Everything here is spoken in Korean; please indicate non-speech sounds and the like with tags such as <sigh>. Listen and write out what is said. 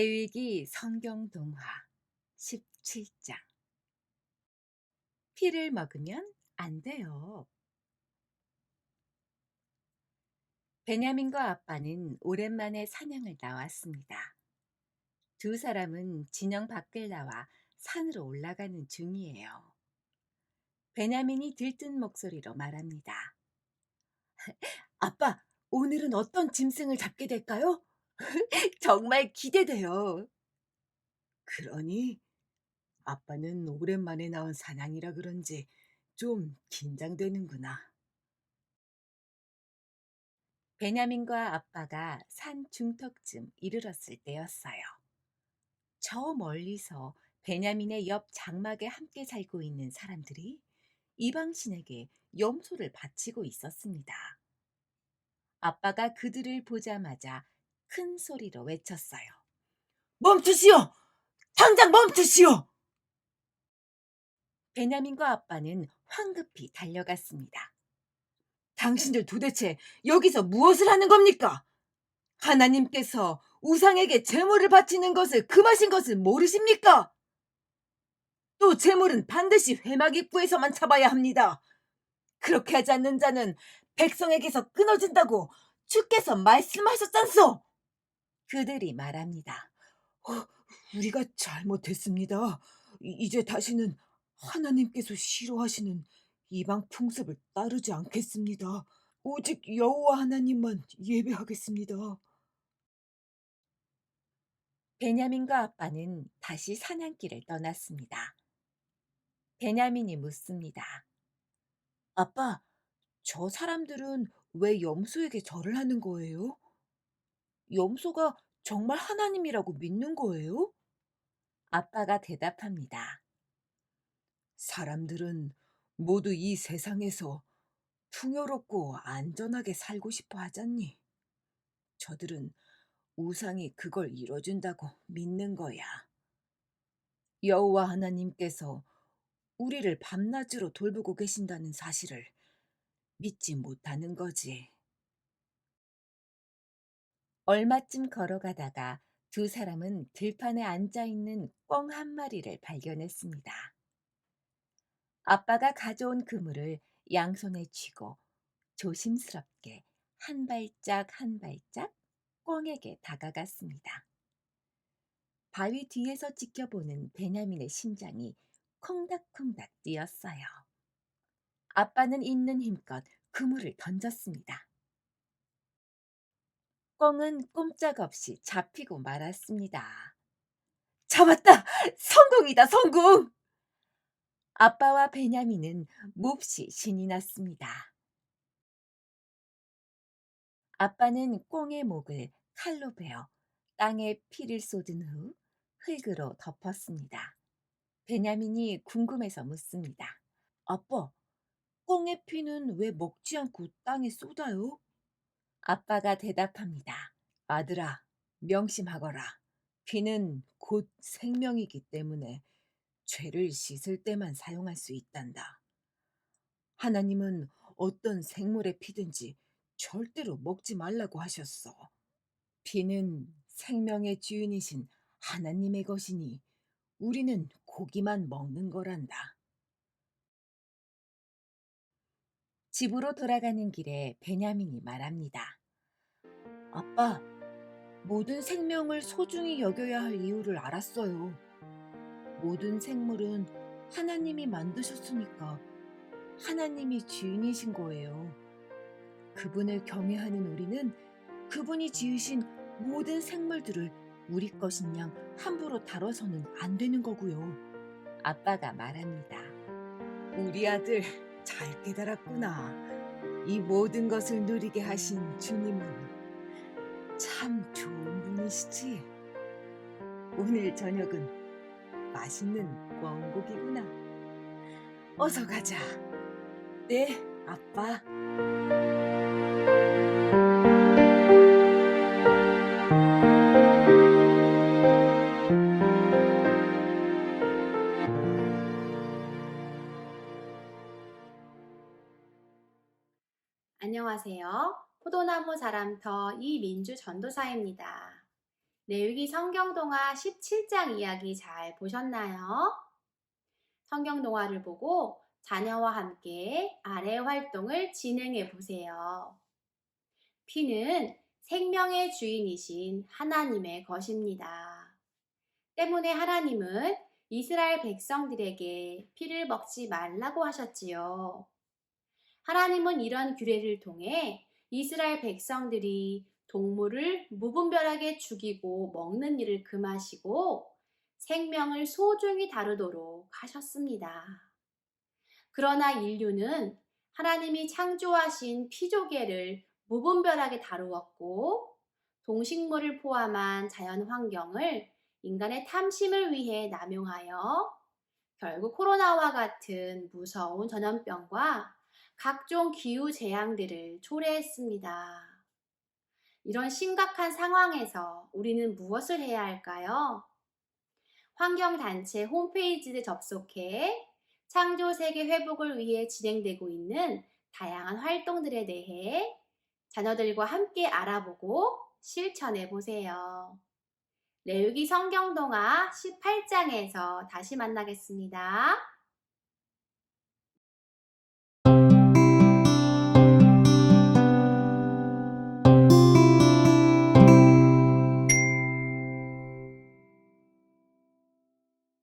세계위기 성경 동화 17장 피를 먹으면 안 돼요. 베냐민과 아빠는 오랜만에 사냥을 나왔습니다. 두 사람은 진영 밖을 나와 산으로 올라가는 중이에요. 베냐민이 들뜬 목소리로 말합니다. <laughs> 아빠, 오늘은 어떤 짐승을 잡게 될까요? <laughs> 정말 기대돼요. 그러니 아빠는 오랜만에 나온 사냥이라 그런지 좀 긴장되는구나. 베냐민과 아빠가 산 중턱쯤 이르렀을 때였어요. 저 멀리서 베냐민의 옆 장막에 함께 살고 있는 사람들이 이방신에게 염소를 바치고 있었습니다. 아빠가 그들을 보자마자 큰 소리로 외쳤어요. 멈추시오! 당장 멈추시오! 베냐민과 아빠는 황급히 달려갔습니다. 당신들 도대체 여기서 무엇을 하는 겁니까? 하나님께서 우상에게 제물을 바치는 것을 금하신 것을 모르십니까? 또 제물은 반드시 회막 입구에서만 잡아야 합니다. 그렇게 하지 않는 자는 백성에게서 끊어진다고 주께서 말씀하셨잖소. 그들이 말합니다. 어, 우리가 잘못했습니다. 이- 이제 다시는 하나님께서 싫어하시는 이방 풍습을 따르지 않겠습니다. 오직 여호와 하나님만 예배하겠습니다. 베냐민과 아빠는 다시 사냥길을 떠났습니다. 베냐민이 묻습니다. 아빠, 저 사람들은 왜 염소에게 절을 하는 거예요? 염소가 정말 하나님이라고 믿는 거예요? 아빠가 대답합니다. 사람들은 모두 이 세상에서 풍요롭고 안전하게 살고 싶어 하잖니. 저들은 우상이 그걸 이뤄준다고 믿는 거야. 여호와 하나님께서 우리를 밤낮으로 돌보고 계신다는 사실을 믿지 못하는 거지. 얼마쯤 걸어가다가 두 사람은 들판에 앉아 있는 꿩 한 마리를 발견했습니다. 아빠가 가져온 그물을 양손에 쥐고 조심스럽게 한 발짝 한 발짝 꿩에게 다가갔습니다. 바위 뒤에서 지켜보는 베냐민의 심장이 콩닥콩닥 뛰었어요. 아빠는 있는 힘껏 그물을 던졌습니다. 꿩은 꼼짝없이 잡히고 말았습니다. 잡았다! 성공이다, 성공! 아빠와 베냐민은 몹시 신이 났습니다. 아빠는 꿩의 목을 칼로 베어 땅에 피를 쏟은 후 흙으로 덮었습니다. 베냐민이 궁금해서 묻습니다. 아빠, 꿩의 피는 왜 먹지 않고 땅에 쏟아요? 아빠가 대답합니다. 아들아, 명심하거라. 피는 곧 생명이기 때문에 죄를 씻을 때만 사용할 수 있단다. 하나님은 어떤 생물의 피든지 절대로 먹지 말라고 하셨어. 피는 생명의 주인이신 하나님의 것이니 우리는 고기만 먹는 거란다. 집으로 돌아가는 길에 베냐민이 말합니다. 아빠, 모든 생명을 소중히 여겨야 할 이유를 알았어요. 모든 생물은 하나님이 만드셨으니까 하나님이 주인이신 거예요. 그분을 경외하는 우리는 그분이 지으신 모든 생물들을 우리 것인 양 함부로 다뤄서는 안 되는 거고요. 아빠가 말합니다. 우리 아들 잘 깨달았구나. 이 모든 것을 누리게 하신 주님은 참 좋은 분이시지. 오늘 저녁은 맛있는 꿩고기구나. 어서 가자. 네, 아빠. 안녕하세요. 포도나무 사람터 이민주 전도사입니다. 레위기 성경동화 17장 이야기 잘 보셨나요? 성경동화를 보고 자녀와 함께 아래 활동을 진행해 보세요. 피는 생명의 주인이신 하나님의 것입니다. 때문에 하나님은 이스라엘 백성들에게 피를 먹지 말라고 하셨지요. 하나님은 이런 규례를 통해 이스라엘 백성들이 동물을 무분별하게 죽이고 먹는 일을 금하시고 생명을 소중히 다루도록 하셨습니다. 그러나 인류는 하나님이 창조하신 피조개를 무분별하게 다루었고 동식물을 포함한 자연 환경을 인간의 탐심을 위해 남용하여 결국 코로나와 같은 무서운 전염병과 각종 기후 재앙들을 초래했습니다. 이런 심각한 상황에서 우리는 무엇을 해야 할까요? 환경단체 홈페이지를 접속해 창조 세계 회복을 위해 진행되고 있는 다양한 활동들에 대해 자녀들과 함께 알아보고 실천해 보세요. 레위기 성경동화 18장에서 다시 만나겠습니다.